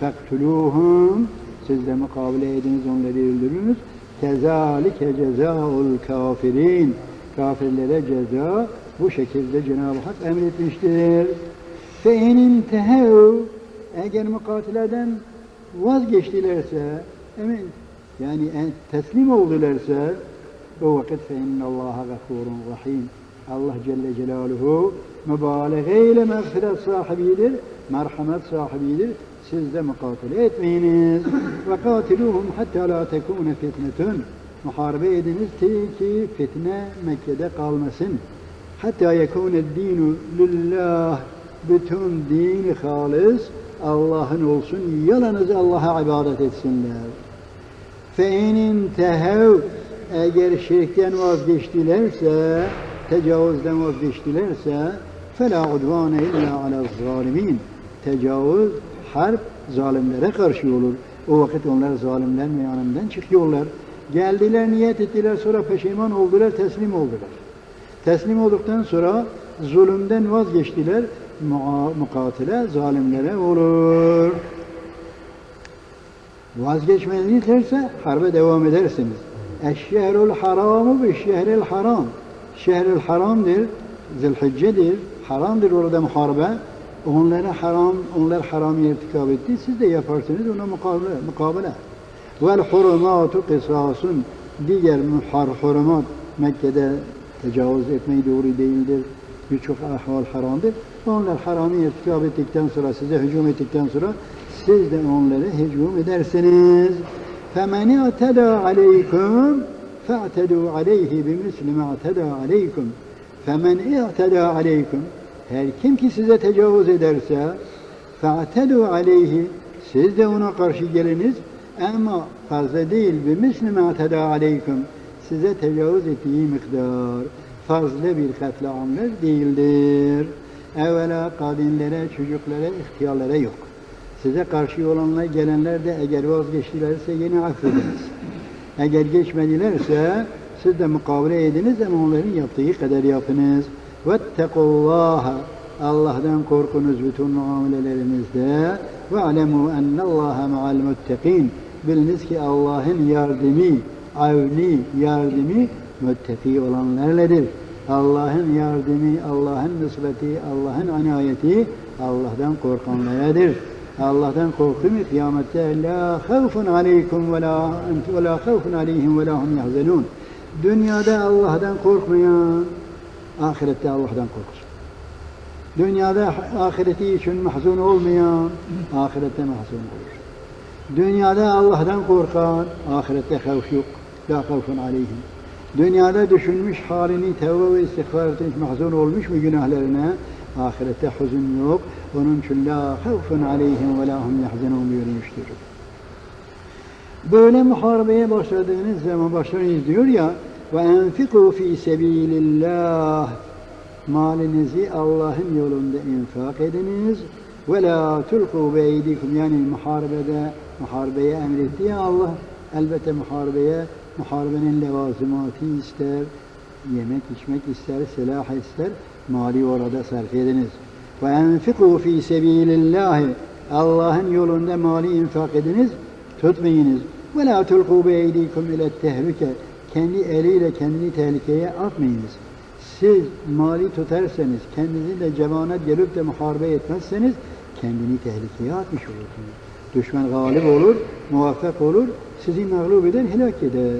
fektuluhum siz de mukabele ediniz onları öldürünüz. Kezalike cezaul kafirin. Kafirlere ceza bu şekilde Cenab-ı Hak emretmiştir. Fe in eğer mukatileden vazgeçtilerse emin yani teslim oldularsa o vakit fe innallaha gafurun rahim. Allah Celle Celaluhu mübalağeyle mağfiret sahibidir, merhamet sahibidir. Siz de mukatele etmeyiniz. Ve katiluhum hatta la tekune fitnetun. Muharebe ediniz ki fitne Mekke'de kalmasın. Hatta yekune dinu lillah. Bütün dini halis Allah'ın olsun. Yalnız Allah'a ibadet etsinler. Fe'inin tehev eğer şirkten vazgeçtilerse, tecavüzden vazgeçtilerse فَلَا عُدْوَانَ اِلَّا عَلَى الظَّالِمِينَ Tecavüz, harp zalimlere karşı olur. O vakit onlar zalimlerin yanından çıkıyorlar. Geldiler, niyet ettiler, sonra peşiman oldular, teslim oldular. Teslim olduktan sonra zulümden vazgeçtiler. Mukatele zalimlere olur. Vazgeçmediyse harbe devam edersiniz. Eşşehrul haramu bi şehril haram. Şehril haramdır, zilhiccedir, haramdır orada muharebe Onlara haram, onlar haram irtikab etti. Siz de yaparsınız ona mukabele. mukabele. Vel hurumatu kısasun. Diğer muhar hurumat Mekke'de tecavüz etmeyi doğru değildir. Birçok ahval haramdır. Onlar haramı irtikab ettikten sonra, size hücum ettikten sonra siz de onlara hücum edersiniz. فَمَنْ اَعْتَدَى عَلَيْكُمْ فَاَعْتَدُوا عَلَيْهِ بِمِسْلِ مَا اَعْتَدَى عَلَيْكُمْ فَمَنْ اِعْتَدَى عَلَيْكُمْ Her kim ki size tecavüz ederse فَاَعْتَدُوا عَلَيْهِ Siz de ona karşı geliniz ama fazla değil بِمِسْلِ مَا اَعْتَدَى عَلَيْكُمْ Size tecavüz ettiği miktar fazla bir katliamlar değildir. Evvela kadınlara, çocuklara, ihtiyarlara yok. Size karşı olanlar, gelenler de eğer vazgeçtilerse yine affediniz. Eğer geçmedilerse siz de mukabele ediniz ama onların yaptığı kadar yapınız. Vettequllaha Allah'tan korkunuz bütün muamelelerinizde. Ve alemu ennallaha ma'al muttaqin. Biliniz ki Allah'ın yardımı, avni yardımı müttaki olanlarladır. Allah'ın yardımı, Allah'ın nusreti, Allah'ın anayeti Allah'tan korkanlardır. Allah'tan korku mu kıyamette la havfun aleykum ve la ve la havfun aleyhim ve la hum yahzenun. Dünyada Allah'tan korkmayan ahirette Allah'tan korksun. Dünyada ahireti için mahzun olmayan ahirette mahzun olur. Dünyada Allah'tan korkan ahirette havf yok. La havfun aleyhim. Dünyada düşünmüş halini tevbe ve istiğfar etmiş, mahzun olmuş mu günahlarına? Ahirette huzun yok. Onun için la havfun aleyhim ve la hum yahzenun buyurmuştur. Böyle muharebeye başladığınız zaman başlarınız diyor ya ve enfiku fi sebilillah malinizi Allah'ın yolunda infak ediniz. ve la tulku beydikum yani muharebede muharebeye emretti ya Allah. Elbette muharebeye muharebenin levazımatı ister yemek içmek ister silah ister mali orada sarf ediniz. ve enfiku fi sebilillahi Allah'ın yolunda mali infak ediniz tutmayınız. ve la tulku beydikum ile tehlike kendi eliyle kendini tehlikeye atmayınız siz mali tutarsanız, kendinizi de cemanet gelip de muharebe etmezseniz kendini tehlikeye atmış olursunuz. Düşman galip olur, muvaffak olur, sizi mağlup eder, helak eder.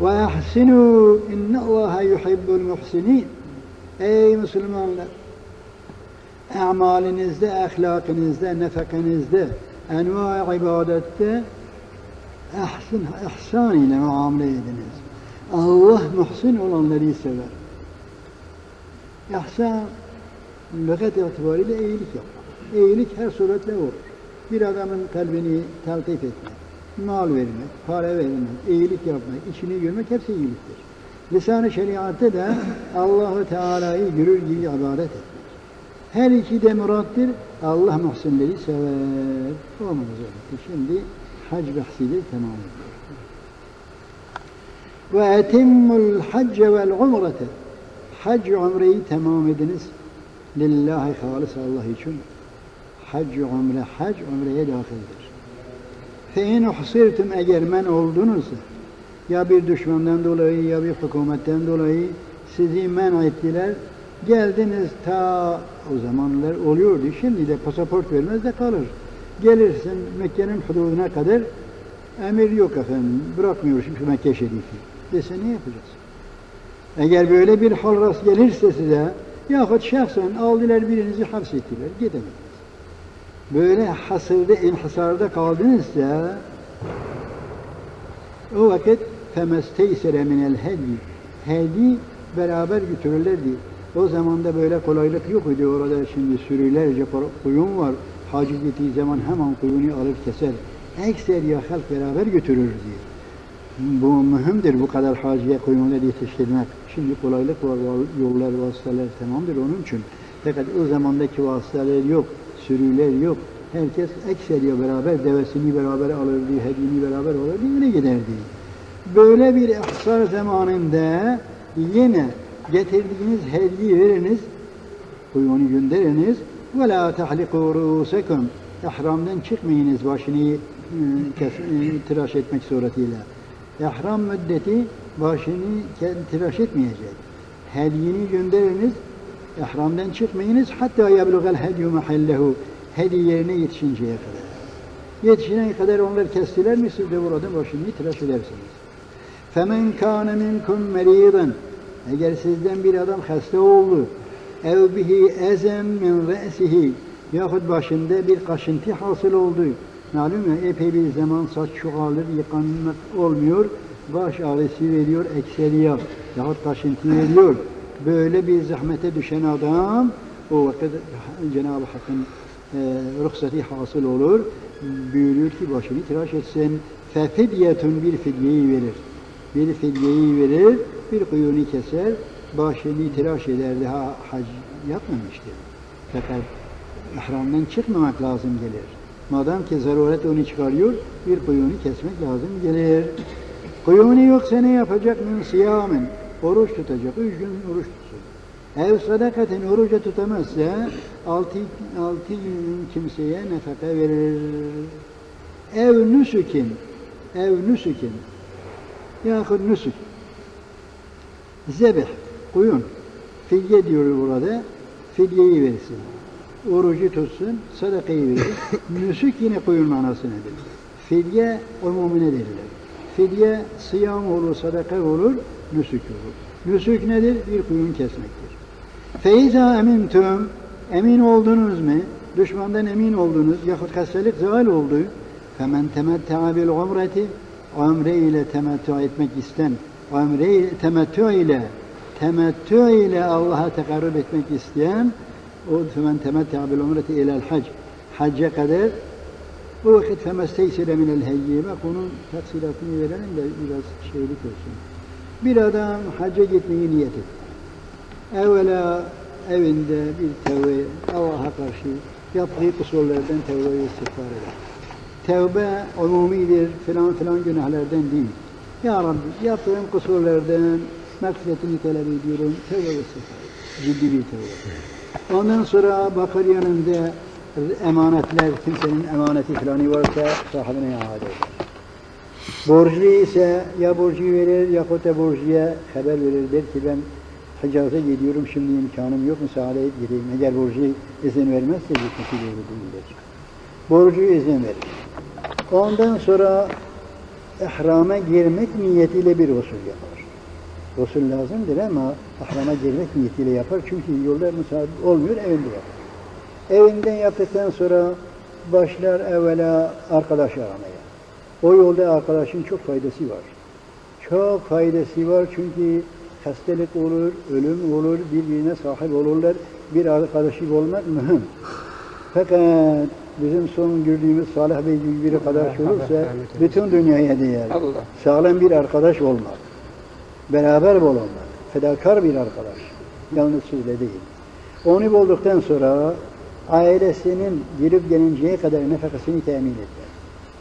Ve ahsinu innallaha yuhibbul muhsinin. Ey Müslümanlar! Amalinizde, ahlakınızda, nefekanızda, enva ibadette ahsin, ihsan ile muamele ediniz. Allah muhsin olanları sever. İhsan, lügat itibariyle iyilik yapmak. İyilik her suretle olur. Bir adamın kalbini taltif etmek, mal vermek, para vermek, iyilik yapmak, içini görmek hepsi iyiliktir. Lisan-ı şeriatte de Allahu Teala'yı görür gibi ibadet etmek. Her iki de murattır. Allah muhsinleri sever. O manzarette. Şimdi hac bahsiyle tamam ediyor. Ve etimmul hacce vel umrete. Hac umreyi tamam ediniz. Lillahi halis Allah için. hac umre, hac umreye dahildir. Fe in uhsirtum eğer men oldunuzsa ya bir düşmandan dolayı ya bir hükümetten dolayı sizi men ettiler. Geldiniz ta o zamanlar oluyordu. Şimdi de pasaport vermez de kalır. Gelirsin Mekke'nin hududuna kadar emir yok efendim. Bırakmıyor şimdi Mekke Şerifi. Dese ne yapacaksın? Eğer böyle bir hal rast gelirse size yahut şahsen aldılar birinizi hapsettiler. Gidemediniz. Böyle hasırda, inhisarda kaldınızsa o vakit femesteysere minel hedi hedi beraber götürürlerdi. O zaman da böyle kolaylık yok idi. Orada şimdi sürülerce kuyun var. Hacı gittiği zaman hemen kuyunu alır keser. Ekser ya halk beraber götürür diye. Bu mühimdir bu kadar hacıya kuyumlar yetiştirmek. Şimdi kolaylık var, yollar, vasıtalar tamamdır onun için. Fakat o zamandaki vasıtalar yok, sürüler yok. Herkes ekseriye beraber, devesini beraber alırdı, hediyeni beraber alırdı, yine giderdi. Böyle bir ihsar zamanında yine getirdiğiniz hediye veriniz, kuyunu gönderiniz. Ve la tahliku ruusekum. İhramdan çıkmayınız başını e, e, tıraş etmek suretiyle. İhram müddeti başını tıraş etmeyecek. Hediyini gönderiniz, ihramdan çıkmayınız hatta yebluğel hedyu mahallehu. Hedi yerine yetişinceye kadar. Yetişene kadar onlar kestiler mi siz de burada başını tıraş edersiniz. Femen kâne minkum merîden. Eğer sizden bir adam hasta oldu, ev bihi ezem min re'sihi yahut başında bir kaşıntı hasıl oldu. Malum ya epey bir zaman saç çoğalır, yıkanmak olmuyor, baş ağrısı veriyor, ekseriyor yahut kaşıntı veriyor. Böyle bir zahmete düşen adam o vakit Cenab-ı Hakk'ın e, ruhsati hasıl olur. Buyuruyor ki başını tıraş etsin. Fefidyetun bir fidyeyi verir. Bir fidyeyi verir, bir kuyunu keser, başını tıraş eder daha hac yapmamıştır. Fakat ihramdan çıkmamak lazım gelir. Madem ki zaruret onu çıkarıyor, bir kuyunu kesmek lazım gelir. Kuyunu yoksa ne yapacak? Min siyamin. Oruç tutacak. Üç gün oruç tutsun. Ev sadakaten oruca tutamazsa altı, altı gün kimseye nefaka verir. Ev nüsükin. Ev nüsükin. Yahut nüsük. Zebih. Kuyun. Fidye diyor burada. Fidyeyi versin. Orucu tutsun, sadakayı verir. Nüsük yine kuyun manasınadır. Fidye umumine derler. Fidye sıyam olur, sadaka olur, nüsük olur. Nüsük nedir? Bir kuyun kesmektir. Feiza emintum, emin oldunuz mu? Düşmandan emin oldunuz, yahut hastalık zeval oldu. Femen temette'a bil umreti, umre ile temettü etmek isten, umre ile temettü ile, temettü ile Allah'a tekarrub etmek isteyen, o femen temette'a bil umreti ilel hac, hacca kadar o vakit femesteysire minel heyyi. Bak onun tafsilatını verelim de biraz şeylik olsun. Bir adam hacca gitmeyi niyet etti. Evvela evinde bir tevbe, Allah'a karşı yaptığı kusurlardan tevbe istiğfar eder. Tevbe umumidir, filan filan günahlardan değil. Ya Rabbi yaptığım kusurlardan mağfiretini talep ediyorum, tevbe ve. Ciddi bir tevbe. Ondan sonra bakır yanında emanetler, kimsenin emaneti filanı varsa sahibine iade eder. Borçlu ise ya borcu verir yahut da borcuya haber verir der ki ben Hicaz'a gidiyorum şimdi imkanım yok müsaade et gideyim. Eğer borcu izin vermezse gitmesi değildir. Borcu izin verir. Ondan sonra ihrama girmek niyetiyle bir usul yapar. Usul lazımdır ama ihrama girmek niyetiyle yapar çünkü yolda müsaade olmuyor evinde yapar. Evinden yaptıktan sonra başlar evvela arkadaş aramaya. O yolda arkadaşın çok faydası var. Çok faydası var çünkü hastalık olur, ölüm olur, birbirine sahip olurlar. Bir arkadaşı olmak mühim. Fakat bizim son gördüğümüz Salih Bey gibi bir arkadaş olursa bütün dünyaya değer. Sağlam bir arkadaş olmak. Beraber bulunmak. Fedakar bir arkadaş. Yalnız sözle değil. Onu bulduktan sonra ailesinin girip gelinceye kadar nefakasını temin etmek.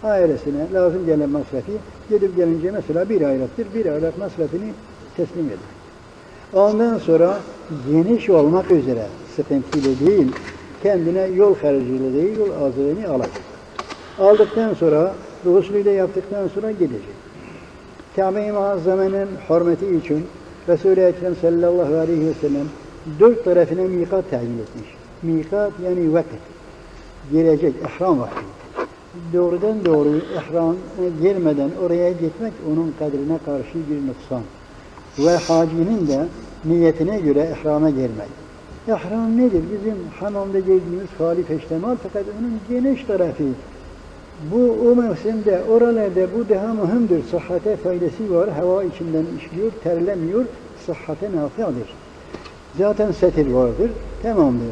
Ailesine lazım gelen masrafı gidip gelince mesela bir aylıktır, bir aylık masrafını teslim eder. Ondan sonra geniş olmak üzere sıkıntılı değil, kendine yol harcılığı, yol azığını alacak. Aldıktan sonra, guslü de yaptıktan sonra gidecek. Kabe-i Muazzama'nın hürmeti için Resul-i Ekrem sallallahu aleyhi ve sellem dört tarafına mikat tayin etmiş. Mikat yani vakit. Girecek ihram vakti. Doğrudan doğru ihram girmeden oraya gitmek onun kadrine karşı bir nüksan. Ve hacinin de niyetine göre ihrama girmek. İhram nedir? Bizim hamamda girdiğimiz hali peştemal fakat onun geniş tarafı. Bu o mevsimde oralarda bu daha mühimdir. Sıhhate faydası var. Hava içinden işliyor, terlemiyor. Sıhhate nafiadır. Zaten setir vardır. Tamamdır.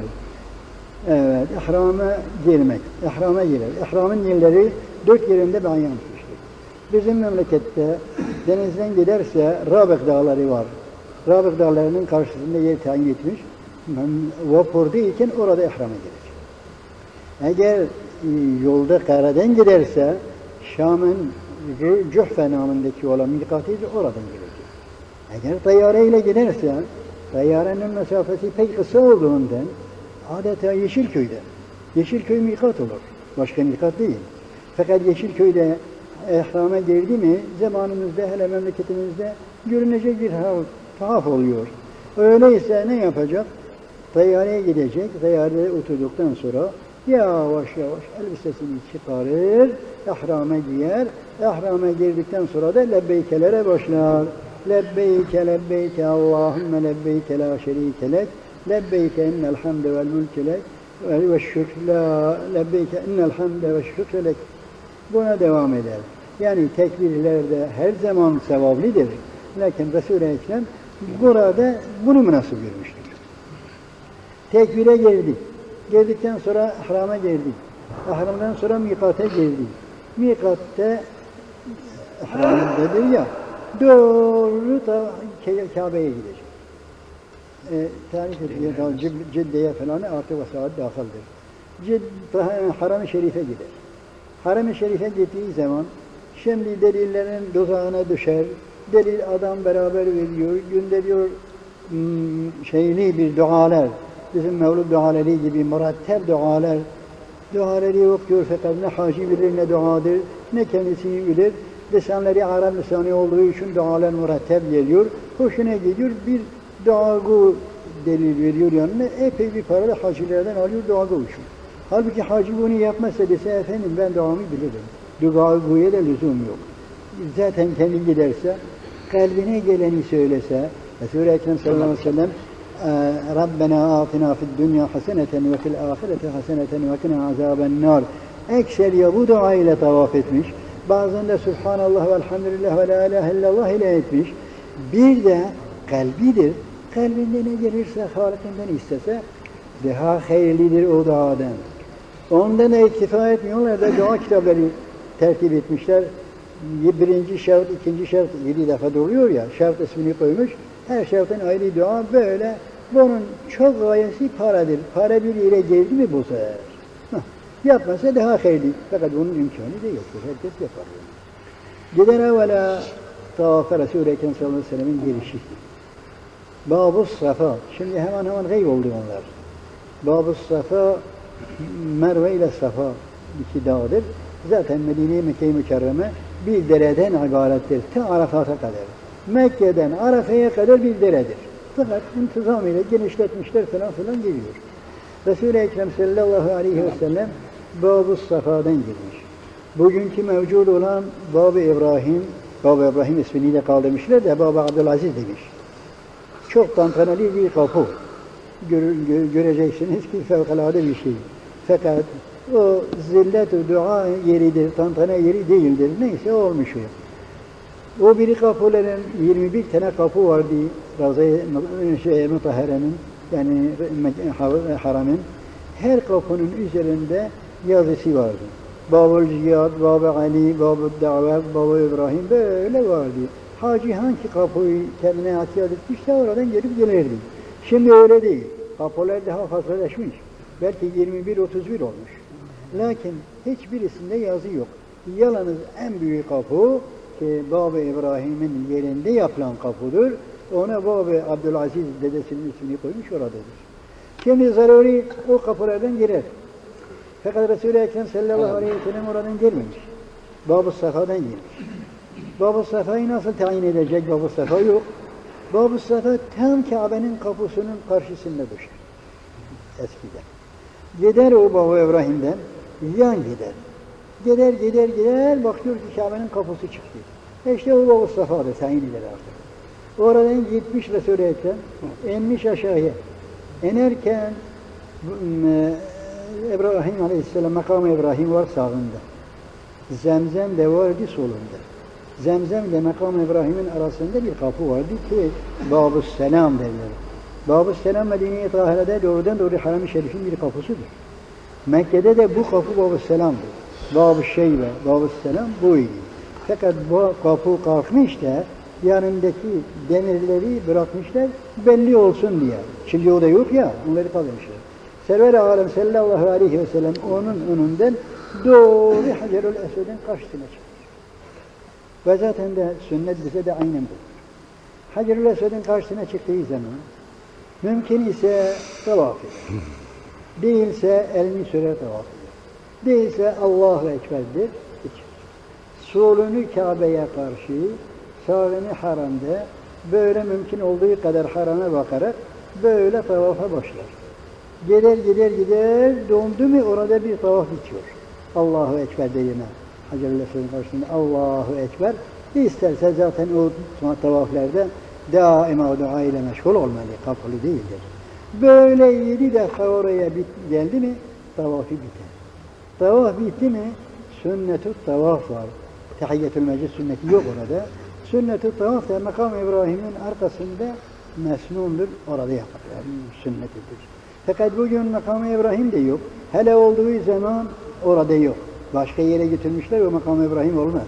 Evet, ihrama girmek. İhrama girer. İhramın yerleri dört yerinde beyan etmiştir. Bizim memlekette denizden giderse Rabık dağları var. Rabık dağlarının karşısında yer tayin etmiş. Vapurda iken orada ihrama girecek. Eğer yolda karadan giderse Şam'ın Cuhfe namındaki olan mikatıydı oradan girecek. Eğer tayyareyle giderse tayyarenin mesafesi pek kısa olduğundan adeta Yeşilköy'de. Yeşilköy mikat olur. Başka mikat değil. Fakat Yeşilköy'de ihrama girdi mi zamanımızda hele memleketimizde görünecek bir hal tuhaf oluyor. Öyleyse ne yapacak? Tayyareye gidecek. Tayyareye oturduktan sonra yavaş yavaş elbisesini çıkarır, ihrama giyer. İhrama girdikten sonra da lebbeykelere başlar. Lebbeyke lebbeyke Allahümme lebbeyke la şerike lek. Lebbeyke innel hamde vel mülke lek. Ve şükr la lebbeyke innel hamde ve şükr lek. Buna devam eder. Yani tekbirlerde her zaman sevavlidir. Lakin Resul-i Ekrem burada bunu münasip görmüştür. Tekbire girdik. Girdikten sonra ihrama girdik. İhramdan sonra mikate girdik. Mikatte ihramdadır ya doğru da Kabe'ye gidecek. E, tarif ediyor. Cid- Cidde'ye falan artı ve saat dahildir. Cid, Haram-ı Şerif'e gider. Haram-ı Şerif'e gittiği zaman şimdi delillerin tuzağına düşer. Delil adam beraber veriyor. Gönderiyor hmm, şeyli bir dualar. Bizim Mevlud duaları gibi muratteb dualar. Duaları okuyor fakat ne hacı bilir ne duadır, ne kendisi bilir. Lisanları Arap lisanı olduğu için dualar muratteb geliyor. Hoşuna gidiyor. Bir duagu delil veriyor yanına. Epey bir para da hacılardan alıyor duagu için. Halbuki hacı bunu yapmazsa dese efendim ben duamı bilirim. Duaguya da lüzum yok. Zaten kendi giderse, kalbine geleni söylese, Resul-i Ekrem sallallahu aleyhi ve sellem Rabbena atina fid dünya haseneten ve fil ahireti haseneten ve kina azaben nar. Ekseriye bu dua ile tavaf etmiş. Bazen de Subhanallah ve elhamdülillah ve la ilahe illallah ile etmiş. Bir de kalbidir. Kalbinde ne gelirse Halık'inden istese daha hayırlidir o duadan. Ondan da iktifa etmiyorlar da dua kitapları tertip etmişler. Birinci şart, ikinci şart yedi defa duruyor ya, şart ismini koymuş. Her şartın ayrı dua böyle. Bunun çok gayesi paradır. Para bir yere geldi mi bozar. Hah, Yapmasa daha hayırlı. Fakat bunun imkanı da yoktur. Herkes yapar. Giden evvela tavafa Resul-i Ekrem sallallahu aleyhi ve sellem'in girişi. Babu Safa. Şimdi hemen hemen gayb oldu onlar. Babu Safa, Merve ile Safa iki dağdır. Zaten Medine-i Mekke-i Mükerreme bir dereden ibarettir. Ta Arafat'a kadar. Mekke'den Arafa'ya kadar bir deredir. Fakat intizam ile genişletmişler falan filan geliyor. Resul-i Ekrem sallallahu aleyhi ve sellem Bab-ı Safa'dan girmiş. Bugünkü mevcut olan Bab-ı İbrahim, Bab-ı İbrahim ismini de kaldırmışlar da Bab-ı Abdülaziz demiş. Çok tantaneli bir kapı. Gör- gö- göreceksiniz ki fevkalade bir şey. Fakat o zillet dua yeridir, tantana yeri değildir. Neyse olmuş o. O biri kapıların 21 tane kapı vardı Razı şey, Mutahhare'nin yani Mek- haramın. Her kapının üzerinde yazısı vardı. Babul Cihad, Bab-ı Ali, Bab-ı Davet, Bab-ı İbrahim böyle vardı. Hacı hangi kapıyı kendine atiyat etmişse oradan gelip gelirdi. Şimdi öyle değil. Kapılar daha fazlalaşmış. Belki 21-31 olmuş. Lakin hiçbirisinde yazı yok. Yalnız en büyük kapı ki Bab-ı İbrahim'in yerinde yapılan kapıdır. Ona Bab-ı Abdülaziz dedesinin ismini koymuş oradadır. Şimdi zaruri o kapılardan girer. Fakat Resul-i Ekrem sallallahu aleyhi ve sellem oradan girmemiş. Bab-ı Safa'dan girmiş. Bab-ı Safa'yı nasıl tayin edecek? Bab-ı Safa yok. Bab-ı Safa tam Kabe'nin kapısının karşısında düşer. Eskiden. Gider o Baba İbrahim'den, yan gider. Gider, gider, gider, bakıyor ki Kabe'nin kapısı çıktı. E İşte o Safa'da tayin eder artık. Oradan gitmiş Resul-i inmiş aşağıya. İnerken e, İbrahim Aleyhisselam, makam İbrahim var sağında. Zemzem de vardı solunda. Zemzem ile makam İbrahim'in arasında bir kapı vardı ki Bab-ı Selam derler. Bab-ı Selam Medine-i Tahire'de doğrudan doğru Haram-ı Şerif'in bir kapısıdır. Mekke'de de bu kapı Bab-ı Selam'dır. Bab-ı Şeybe, Bab-ı Selam buydu. Fakat bu kapı kalkmış da yanındaki demirleri bırakmışlar belli olsun diye. Şimdi o da yok ya, onları kaldırmışlar. Server-i Alem sallallahu aleyhi ve sellem onun önünden doğru Hacerül Esed'in karşısına çıkıyor. Ve zaten de sünnet bize de aynen bu. Hacerül Esed'in karşısına çıktığı zaman mümkün ise tavaf eder. Değilse elini sürer tavaf eder. Değilse Allahu Ekber'dir. içer. Solunu Kabe'ye karşı, sağını haramda, böyle mümkün olduğu kadar harama bakarak böyle tavafa başlar. Gider gider gider, dondu mu orada bir tavaf bitiyor. Allahu Ekber deyine. Esved'in karşısında Allahu Ekber. İsterse zaten o tavaflarda daima dua ile meşgul olmalı, kapalı değildir. Böyle yedi defa oraya bit, geldi mi tavafı biter. Tavaf bitti mi sünnet-ü tavaf var. Tahiyyetül meclis sünneti yok orada. Sünnet-ü tavaf da makam İbrahim'in arkasında mesnundur. Orada yaparlar. Sünnetidir. Fakat bugün makam İbrahim de yok. Hele olduğu zaman orada yok. Başka yere götürmüşler o makam İbrahim olmaz.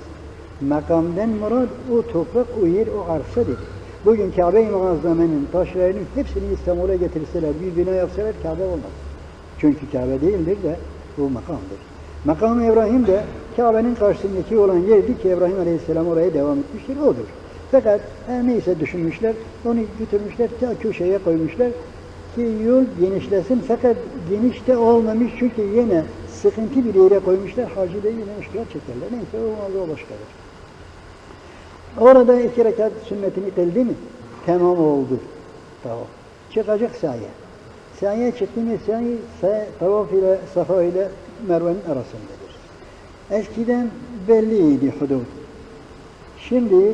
Makamdan murad o toprak, o yer, o arsadır. Bugün Kabe-i Muazzame'nin taşlarının hepsini İstanbul'a getirseler, bir bina yapsalar Kabe olmaz. Çünkü Kabe değildir de bu makamdır. Makam İbrahim de Kabe'nin karşısındaki olan yerdi ki İbrahim Aleyhisselam oraya devam etmiştir, odur. Fakat her neyse düşünmüşler, onu götürmüşler, ta köşeye koymuşlar ki yol genişlesin fakat geniş de olmamış çünkü yine sıkıntı bir yere koymuşlar, hacı da yine işgal çekerler. Neyse o o başkadır. Orada iki rekat sünnetini kıldı mı? Tamam oldu. Tamam. Çıkacak sahaya. Sahaya çıktı mı sahi tavaf ile safa ile Merve'nin arasındadır. Eskiden belliydi hudud. Şimdi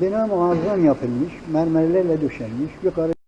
bina muazzam yapılmış, mermerlerle döşenmiş, yukarı